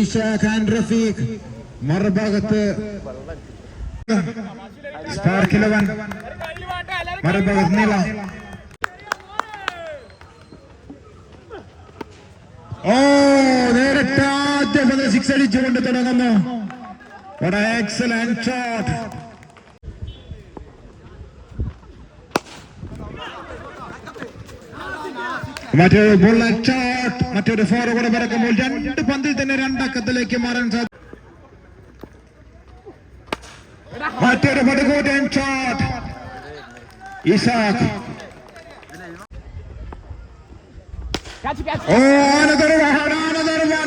ഇഷാ ഖാൻ റഫീഖ് മറുഭാഗത്ത് spark Eleven മറുഭാഗത്ത് നീള ഓ നേരിട്ട് ആദ്യം സിക്സ് അടിച്ചുകൊണ്ട് തുടങ്ങുന്നു. എക്സലന്റ് ഷോട്ട് മറ്റൊരു ബുള്ളറ്റ് മറ്റൊരു ഫോർ കൂടെ പറക്കുമ്പോൾ രണ്ട് പന്തിൽ തന്നെ രണ്ടക്കത്തിലേക്ക് മാറാൻ സാധിക്കും മറ്റൊരു പടുകൂറ്റൻ ഷോട്ട് ഇസാഖ്.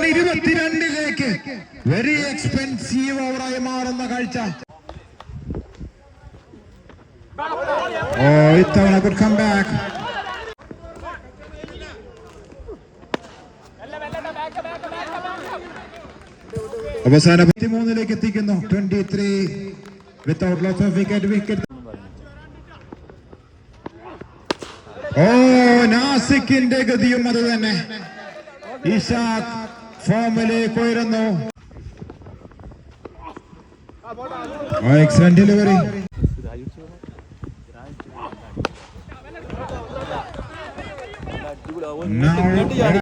ഇരുപത്തിരണ്ടിലേക്ക്. വെരി എക്സ്പെൻസീവ് ഓവറായി മാറുന്ന കാഴ്ച. ഓ ഇത്തവണ ഗുഡ് കം ബാക്ക് അവസാന പത്തിമൂന്നിലേക്ക് എത്തിക്കുന്നു. Twenty three without loss of wicket wicket oh നാസിക്കിന്റെ ഗതിയും അത് തന്നെ. ഇഷാഖ് ഫോമിലേക്ക് ഉയരുന്നു. എക്സലന്റ് ഡെലിവറി Now,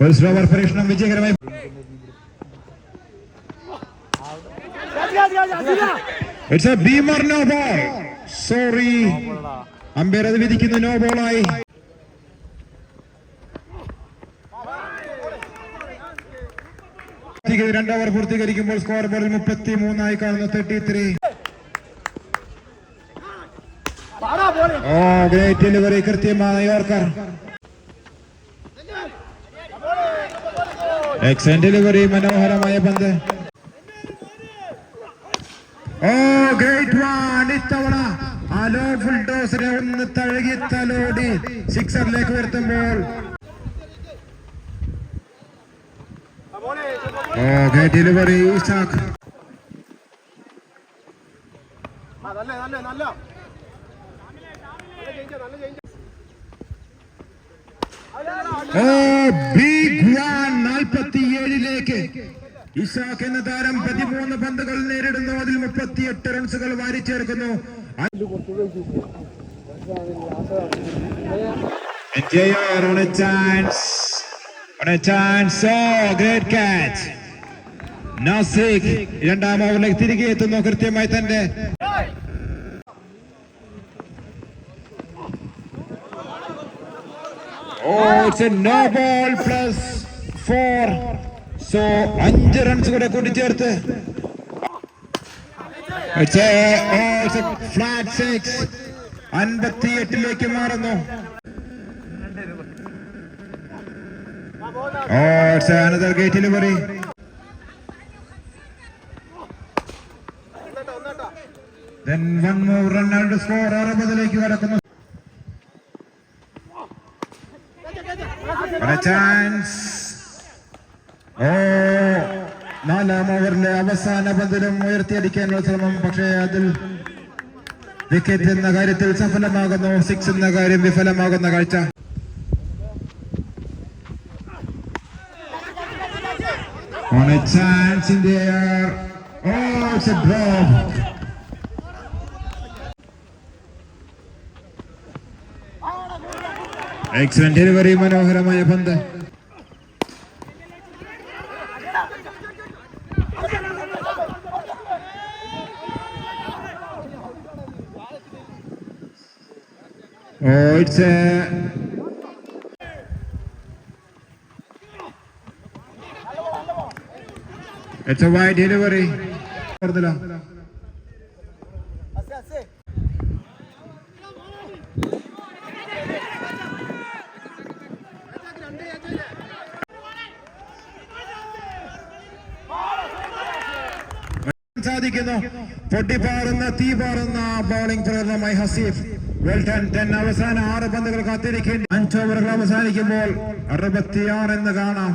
സ്ലോവർ പരീക്ഷണം വിജയകരമായി it's a beamer no ball sorry umpire അത് വിധിക്കുന്ന നോ ബോളായി രണ്ട് ഓവർ പൂർത്തീകരിക്കുമ്പോൾ സ്കോർ ബോർഡിൽ മുപ്പത്തി മൂന്നായി കാണുന്നു thirty three oh great delivery കൃത്യമായ യോർക്കർ എക്സൻ ഡെലിവറി മനോഹരമായ പന്ത്. ഓ ഗ്രേറ്റ് വൺ ഇത്തവണ അലോ ഫുൾഡോസിനെ ഒന്ന് തഴുകി തലോടി. സിക്സറിലേക്ക് വരുത്തുമ്പോൾ ഓ great delivery Ishaq big one നാൽപ്പത്തിയേഴിലേക്ക് Ishaq എന്ന താരം പതിമൂന്ന് പന്തുകൾ നേരിടുന്നു. അതിൽ മുപ്പത്തിയെട്ട് റൺസുകൾ വാരിച്ചേർക്കുന്നു. Oh, രണ്ടാം ഓവറിലേക്ക് തിരികെ എത്തുന്നു. കൃത്യമായി തന്റെ ഓ it's a no ball plus four. So അഞ്ച് റൺസ് കൂടെ കൂട്ടിച്ചേർത്ത് It's a, oh, it's a flat six. അൻപത്തി എട്ടിലേക്ക് മാറുന്നു Oh, it's another delivery. Then score കടക്കുന്നു What. നാലാം ഓവറിലെ അവസാന പന്തിലും ഉയർത്തിയടിക്കാനുള്ള ശ്രമം പക്ഷേ അതിൽ വിക്കറ്റ് എന്ന കാര്യത്തിൽ സഫലമാകുന്നു സിക്സ് എന്ന കാര്യം വിഫലമാകുന്ന കാഴ്ച On a chance in the air. Oh, it's a drop. Excellent delivery മനോഹരമായ പന്ത് oh it's a wide delivery. അസേ സാധിക്കുന്നു. പൊട്ടിപ്പാറുന്ന തീ പാറുന്ന ബൗളിംഗ് പ്രകടനമായി ഹസീഫ്. വെൽട്ടൺ ടെൻ അവസാന ആറ് പന്തുകൾ കാത്തിരിക്കേണ്ടി. അഞ്ച് ഓവറുകൾ അവസാനിക്കുമ്പോൾ അറുപത്തിയാറ് എന്ന് കാണാം.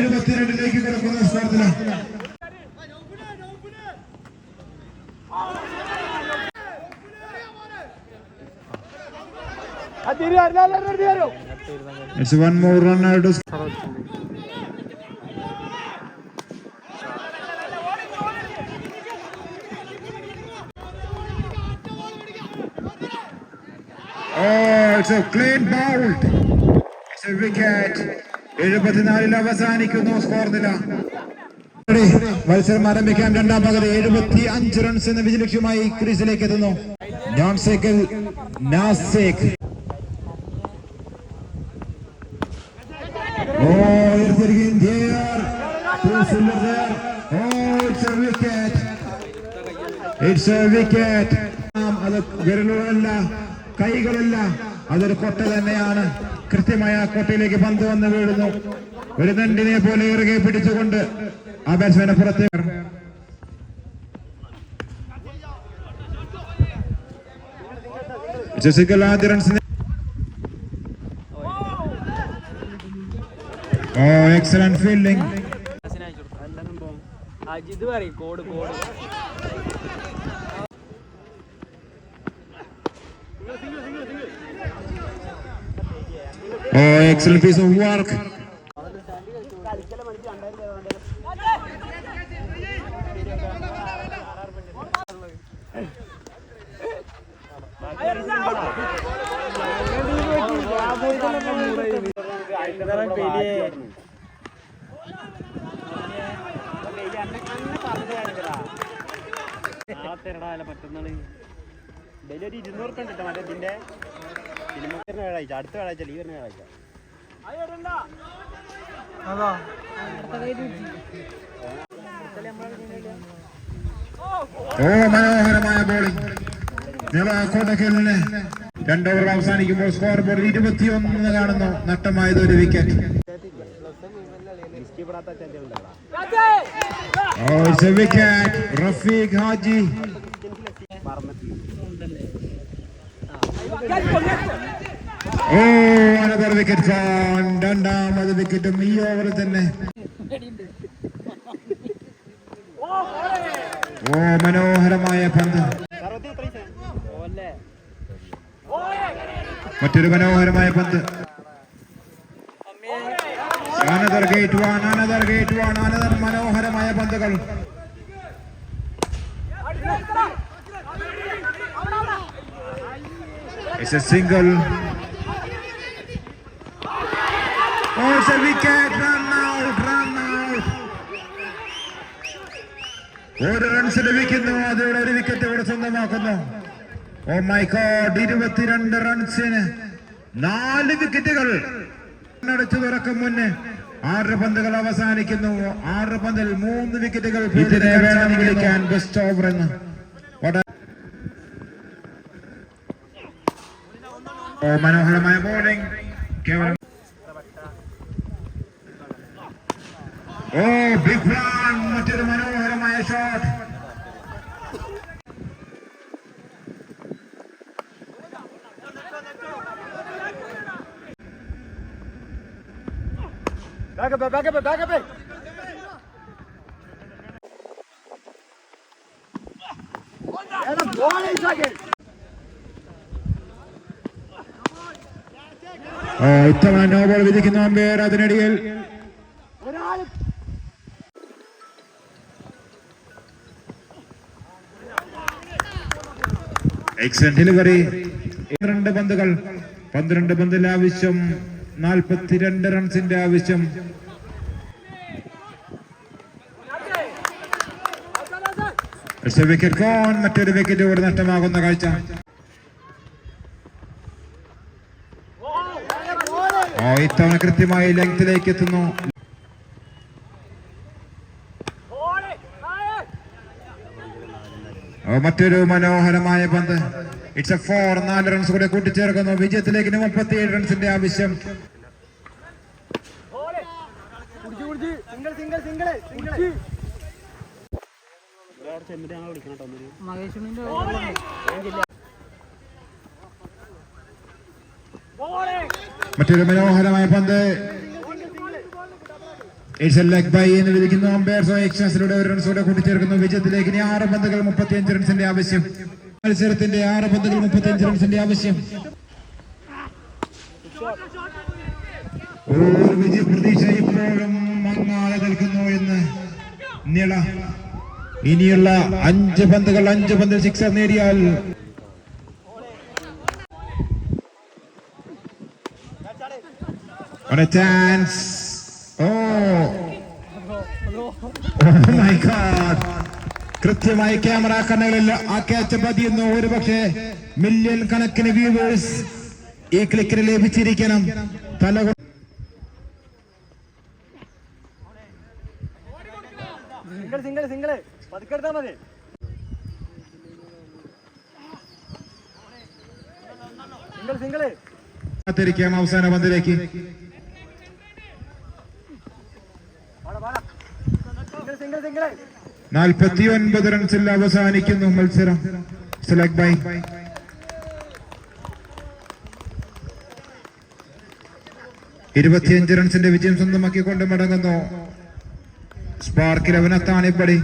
എഴുപത്തിരണ്ടിലേക്ക് കിടക്കുന്ന സ്ഥാനത്തിലാണ് It's one more run out to Oh, it's a clean ball. It's a wicket. എഴുപത്തിനാലിൽ അവസാനിക്കുന്നു സ്കോർ നില മത്സരം ആരംഭിക്കാൻ രണ്ടാം പകുതി എഴുപത്തി അഞ്ച് റൺസ് എന്ന വിജയലക്ഷ്യമായി ക്രീസിലേക്ക് എത്തുന്നു. Non wicket. It's a അത് വിരലുകളല്ല. കൈകളല്ല അതൊരു കൊട്ട തന്നെയാണ്. കൃത്യമായ ആ കൊട്ടയിലേക്ക് പന്ത് വന്ന് വീഴുന്നു. ഒരു പോലെ ഇറുകെ പിടിച്ചുകൊണ്ട് ആ ബാറ്റ്സ്മാനെ പുറത്തേക്ക് ഓ എക്സലന്റ് ഫീൽഡിംഗ് അജിത് പറയും കോഡ് ഓ piece of work. ഒരു ഇരുന്നൂറ് കണ്ടിട്ട് മറ്റേ ഇതിന്റെ. സിനിമ അടുത്ത വ്യാഴാഴ്ച ലീവ് വരുന്ന വ്യാഴാഴ്ച. ഓ മനോഹരമായ ബോളിംഗ് കോട്ടക്കലിന് രണ്ട് ഓവർ അവസാനിക്കുമ്പോൾ സ്കോർ ബോർഡ് ഇരുപത്തിയൊന്ന് കാണുന്നു. നഷ്ടമായത് ഒരു wicket wicket Rafeeq oh another wicket രണ്ടാമത് വിക്കറ്റും ഈ ഓവറിൽ തന്നെ. ഓ മനോഹരമായ പന്ത്. മറ്റൊരു മനോഹരമായ പന്ത്. Another great one another great one another മനോഹരമായ പന്തുകൾ. It's a single. Oh, it's a wicket. Run out, run out. ഒരു റൺസ് ലഭിക്കുന്നു. അതിലൂടെ ഒരു വിക്കറ്റ് ഇവിടെ സ്വന്തമാക്കുന്നു. ഓ മൈ ഗോഡ് ഇരുപത്തിരണ്ട് റൺസിന് നാല് വിക്കറ്റുകൾ അടച്ചു തുറക്കും മുന്നേ. ആറ് പന്തുകൾ അവസാനിക്കുന്നു. ആറ് പന്തിൽ മൂന്ന് വിക്കറ്റുകൾ ഇതിനെ വേണം വിളിക്കാൻ ബെസ്റ്റ് ഓവർ എന്ന്. ഓ മനോഹരമായ ബോളിംഗ് കേവലം ഓ ബിഗ് മറ്റൊരു മനോഹരമായ ഷോട്ട് ബാക്കപ്പ് ബാക്കപ്പ് ബാക്കപ്പ് ഓ ഇത്തവണ നോബോൾ വിധിക്കുന്ന വിധിക്കുന്നു അമ്പയർ അതിനിടയിൽ. എക്സലന്റ് ഡെലിവറി പന്ത്രണ്ട് പന്തുകൾ. പന്ത്രണ്ട് പന്തിൽ ആവശ്യം. നാൽപ്പത്തിരണ്ട് റൺസിന്റെ ആവശ്യം. വിക്കറ്റ് കോൺ മറ്റൊരു വിക്കറ്റ് കൂടെ നഷ്ടമാകുന്ന കാഴ്ച. ഇത്തവണ കൃത്യമായി ലെങ്തിലേക്ക് എത്തുന്നു ഓ, മറ്റൊരു മനോഹരമായ പന്ത്. ഇറ്റ്സ് എ ഫോർ നാല് റൺസ് കൂടെ കൂട്ടിച്ചേർക്കുന്നു. വിജയത്തിലേക്ക് മുപ്പത്തിയേഴ് റൺസിന്റെ ആവശ്യം. മറ്റൊരു മനോഹരമായ പന്ത്. എന്ന് വിധിക്കുന്നു അമ്പയർസോ എക്സ്ട്രാസിലൂടെ ഒരു റൺസോടെ കൂട്ടിച്ചേർക്കുന്നു. വിജയത്തിലേക്ക് ഇനി ആറ് പന്തുകൾ മുപ്പത്തിയഞ്ച് റൺസിന്റെ ആവശ്യം. മത്സരത്തിന്റെ ആറ് പന്തുകൾ മുപ്പത്തിയഞ്ച് റൺസിന്റെ ആവശ്യം. പ്രതീക്ഷ ഇപ്പോഴും മങ്ങാതെ നിൽക്കുന്നു എന്ന് ഇനിയുള്ള അഞ്ച് പന്തുകൾ അഞ്ച് പന്തിൽ സിക്സർ നേടിയാൽ What കൃത്യമായി ക്യാമറ കണ്ണുകളിൽ ആ ക്യാച്ച് പതിയുന്നു. ഒരു പക്ഷേ മില്യൺ കണക്കിന് വ്യൂവേഴ്സ് ഈ ക്ലിക്കിന് ലഭിച്ചിരിക്കണം. തല സിംഗിൾ സിംഗിൾ സിംഗിൾ മതി. സിംഗിൾ സിംഗിൾ കാത്തിരിക്കാം. അവസാന പന്തിലേക്ക് പാടാ പാടാ സിംഗിൾ സിംഗിൾ സിംഗിൾ നാൽപ്പത്തി ഒൻപത് റൺസിൽ അവസാനിക്കുന്നു മത്സരം. സെലക്ട് ബൈ ഇരുപത്തിയഞ്ച് റൺസിന്റെ വിജയം സ്വന്തമാക്കിക്കൊണ്ട് മടങ്ങുന്നു. Spark eleven Athanippadi.